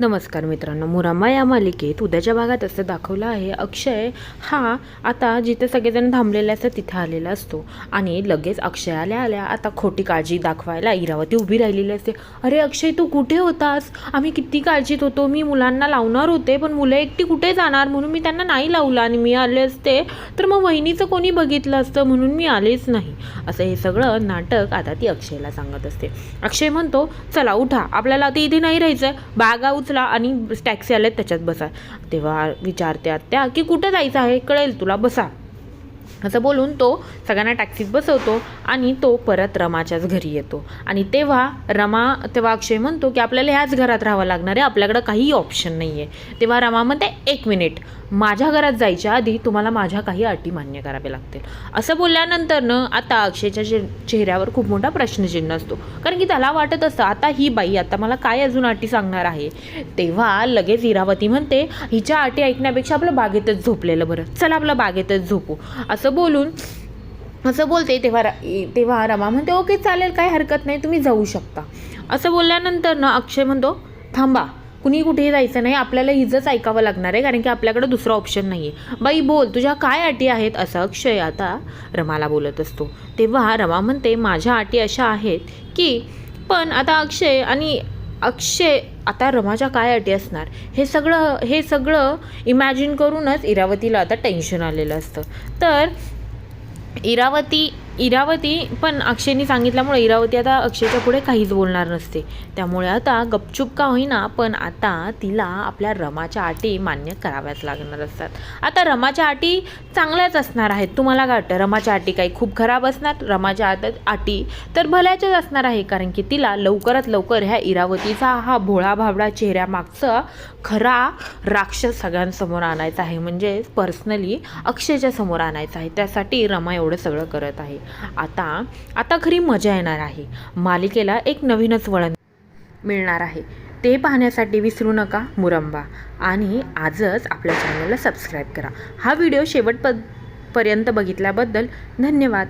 नमस्कार मित्रांनो मुरामा या मालिकेत उद्याच्या भागात असं दाखवलं आहे अक्षय हा आता जिथे सगळेजण थांबलेले असतात तिथे आलेला असतो. आणि लगेच अक्षय आल्या आल्या आता खोटी काळजी दाखवायला इरावती उभी राहिलेली असते. अरे अक्षय तू कुठे होतास? आम्ही किती काळजीत होतो. मी मुलांना लावणार होते पण मुलं एकटी कुठे जाणार? म्हणून मी त्यांना नाही लावलं आणि मी आले असते. तर मग वहिनीचं कोणी बघितलं असतं? म्हणून मी आलेच नाही. असं हे सगळं नाटक आता ती अक्षयला सांगत असते. अक्षय म्हणतो चला उठा. आपल्याला आता इथे नाही राहायचं बागा उचला आणि टॅक्सी आल्यात त्याच्यात बसा. तेव्हा विचारते त्या की कुठं जायचं आहे? कळेल तुला? बसा. असं बोलून तो सगळ्यांना टॅक्सीत बसवतो आणि तो परत रमाच्याच घरी येतो. आणि तेव्हा रमा तेव्हा अक्षय म्हणतो की आपल्याला ह्याच घरात राहावं लागणार आहे आपल्याकडं काही ऑप्शन नाही आहे तेव्हा रमा म्हणते एक मिनिट माझ्या घरात जायच्या आधी तुम्हाला माझ्या काही अटी मान्य कराव्या लागतील. असं बोलल्यानंतर न आता अक्षयच्या चेह चेहऱ्यावर खूप मोठा प्रश्नचिन्ह असतो. कारण की त्याला वाटत असतं आता ही बाई आता मला काय अजून अटी सांगणार आहे? तेव्हा लगेच इरावती म्हणते हिच्या अटी ऐकण्यापेक्षा आपलं बागेतच झोपलेलं बरं. चला आपलं बागेतच झोपू. असं बोलून असं बोलते तेव्हा तेव्हा रमा म्हणते ओके चालेल काही हरकत नाही तुम्ही जाऊ शकता. असं बोलल्यानंतर ना अक्षय म्हणतो थांबा कुणी कुठेही जायचं नाही आपल्याला हिजंच ऐकावं लागणार आहे कारण की आपल्याकडे दुसरा ऑप्शन नाही आहे बाई बोल तुझ्या काय अटी आहेत? असं अक्षय आता रमाला बोलत असतो. तेव्हा रमा म्हणते माझ्या अटी अशा आहेत की पण आता अक्षय आणि अक्षय आता रमाच्या काय अटी असणार? हे सगळं हे सगळं इमॅजिन करूनच इरावतीला आता टेन्शन आलेलं असतं. तर इरावती इरावती पण अक्षयनी सांगितल्यामुळे इरावती आता अक्षयच्या पुढे काहीच बोलणार नसते. त्यामुळे आता गपचूप का होईना पण आता तिला आपल्या रमाच्या अटी मान्य कराव्याच लागणार असतात. आता रमाच्या अटी चांगल्याच असणार आहेत. तुम्हाला काय वाटतं? रमाच्या अटी काही खूप खराब असणार? रमाच्या आत अटी तर भल्याच्याच असणार आहे कारण की तिला लवकरात लवकर ह्या इरावतीचा हा भोळा भाबडा चेहऱ्यामागचा खरा राक्षस सगळ्यांसमोर आणायचा आहे. म्हणजे पर्सनली अक्षयच्या समोर आणायचा आहे. त्यासाठी रमा एवढं सगळं करत आहे. आता आता खरी मजा येणार आहे. मालिकेला एक नवीनच वळण मिळणार आहे. ते पाहण्यासाठी विसरू नका मुरंबा. आणि आजच आपल्या चॅनलला सबस्क्राईब करा. हा व्हिडिओ शेवटप पर्यंत बघितल्याबद्दल धन्यवाद.